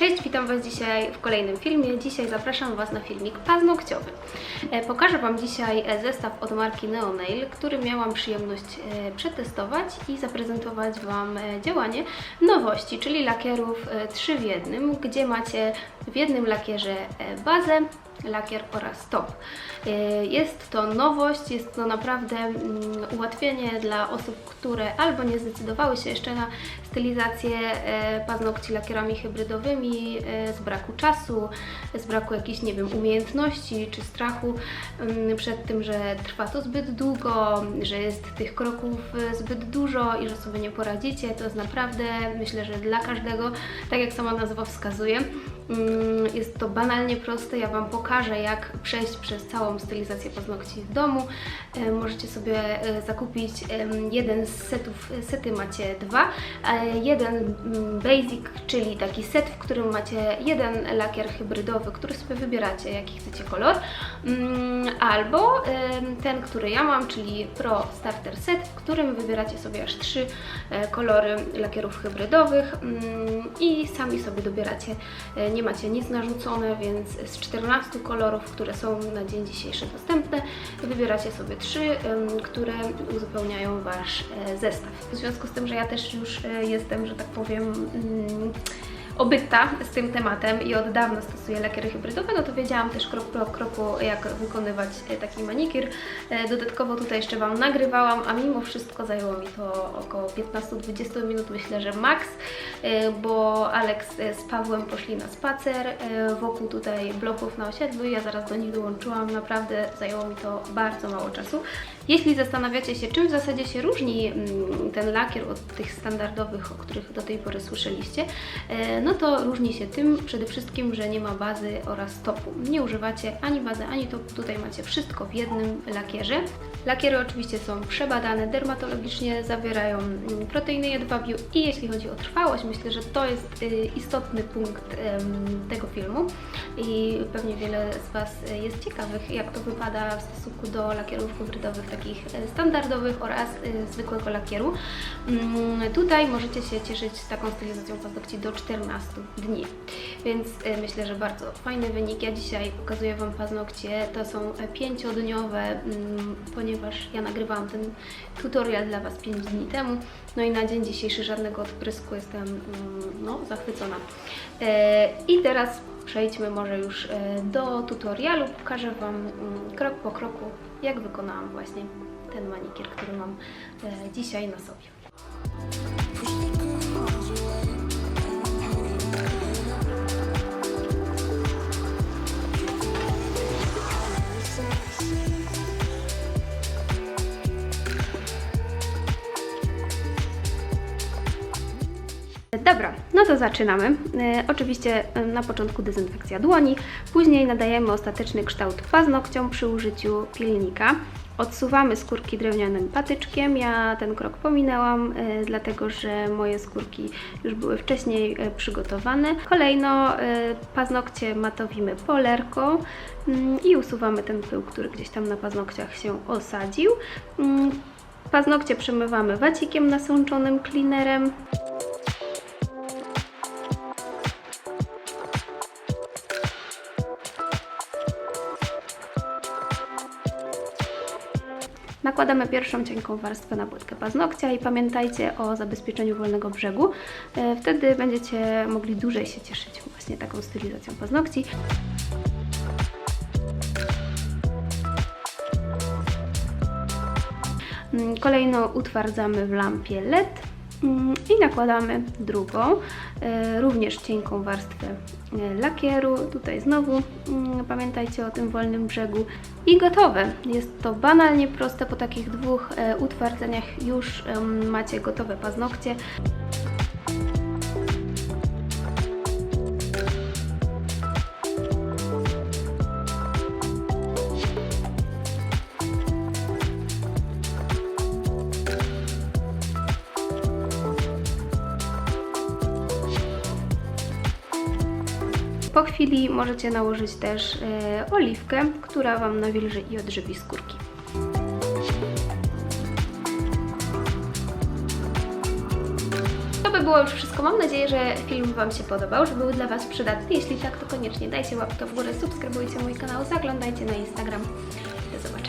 witam Was dzisiaj w kolejnym filmie. Dzisiaj zapraszam Was na filmik paznokciowy. E, Pokażę Wam dzisiaj e, zestaw od marki Neonail, który miałam przyjemność e, przetestować i zaprezentować Wam działanie nowości, czyli lakierów e, 3 w jednym, gdzie macie w jednym lakierze bazę, lakier oraz top. E, Jest to nowość, jest to naprawdę mm, ułatwienie dla osób, które albo nie zdecydowały się jeszcze na stylizację e, paznokci lakierami hybrydowymi e, z braku czasu, z braku jakichś, nie wiem, umiejętności czy strachu mm, przed tym, że trwa to zbyt długo, że jest tych kroków zbyt dużo i że sobie nie poradzicie. To jest naprawdę, myślę, że dla każdego, tak jak sama nazwa wskazuje, Jest to banalnie proste. Ja Wam pokażę, jak przejść przez całą stylizację paznokci w domu. E, Możecie sobie e, zakupić jeden z setów, sety macie dwa. E, Jeden mm, basic, czyli taki set, w którym macie jeden lakier hybrydowy, który sobie wybieracie, jaki chcecie kolor. Mm, Albo ten, który ja mam, czyli Pro Starter Set, w którym wybieracie sobie aż trzy kolory lakierów hybrydowych mm, i sami sobie dobieracie Nie macie nic narzucone, więc z 14 kolorów, które są na dzień dzisiejszy dostępne, wybieracie sobie 3, które uzupełniają Wasz e, zestaw. W związku z tym, że ja też już e, jestem, że tak powiem, mm, obyta z tym tematem i od dawna stosuję lakiery hybrydowe, no to wiedziałam też krok po kroku, jak wykonywać e, taki manikir. E, Dodatkowo tutaj jeszcze Wam nagrywałam, a mimo wszystko zajęło mi to około 15-20 minut, myślę, że maks, e, bo Alex z Pawłem poszli na spacer wokół tutaj bloków na osiedlu, ja zaraz do nich dołączyłam, naprawdę zajęło mi to bardzo mało czasu. Jeśli zastanawiacie się, czym w zasadzie się różni mm, ten lakier od tych standardowych, o których do tej pory słyszeliście, e, no to różni się tym przede wszystkim, że nie ma bazy oraz topu. Nie używacie ani bazy, ani topu, tutaj macie wszystko w jednym lakierze. Lakiery oczywiście są przebadane dermatologicznie, zawierają mm, proteiny jedwabiu i jeśli chodzi o trwałość, myślę, że to jest y, istotny punkt tego filmu i pewnie wiele z Was y, jest ciekawych, jak to wypada w stosunku do lakierów hybrydowych takich y, standardowych oraz zwykłego lakieru. Mm, Tutaj możecie się cieszyć taką stylizacją paznokci do 14 dni, więc y, myślę, że bardzo fajny wynik. Ja dzisiaj pokazuję Wam paznokcie, to są e, pięciodniowe, mm, ponieważ ja nagrywałam ten tutorial dla Was 5 dni temu, no i na dzień dzisiejszy żadnego odprysku, jestem mm, no, zachwycona. E, I teraz przejdźmy może już do tutorialu, pokażę Wam mm, krok po kroku, jak wykonałam właśnie ten manikier, który mam dzisiaj na sobie. Dobra, no to zaczynamy. E, oczywiście e, na początku dezynfekcja dłoni, później nadajemy ostateczny kształt paznokciom przy użyciu pilnika. Odsuwamy skórki drewnianym patyczkiem. Ja ten krok pominęłam, e, dlatego że moje skórki już były wcześniej przygotowane. Kolejno e, paznokcie matowimy polerką mm, i usuwamy ten pył, który gdzieś tam na paznokciach się osadził. Mm, Paznokcie przemywamy wacikiem nasączonym cleanerem. Nakładamy pierwszą cienką warstwę na płytkę paznokcia i pamiętajcie o zabezpieczeniu wolnego brzegu. E, Wtedy będziecie mogli dłużej się cieszyć właśnie taką stylizacją paznokci. Mm, Kolejno utwardzamy w lampie LED i nakładamy drugą, e, również cienką warstwę e, lakieru. Tutaj znowu mm, pamiętajcie o tym wolnym brzegu i gotowe. Jest to banalnie proste, po takich dwóch e, utwardzeniach już macie gotowe paznokcie. Po chwili możecie nałożyć też e, oliwkę, która Wam nawilży i odżywi skórki. Było już wszystko. Mam nadzieję, że film Wam się podobał, że był dla Was przydatny. Jeśli tak, to koniecznie dajcie łapkę w górę, subskrybujcie mój kanał, zaglądajcie na Instagram. Do zobaczenia.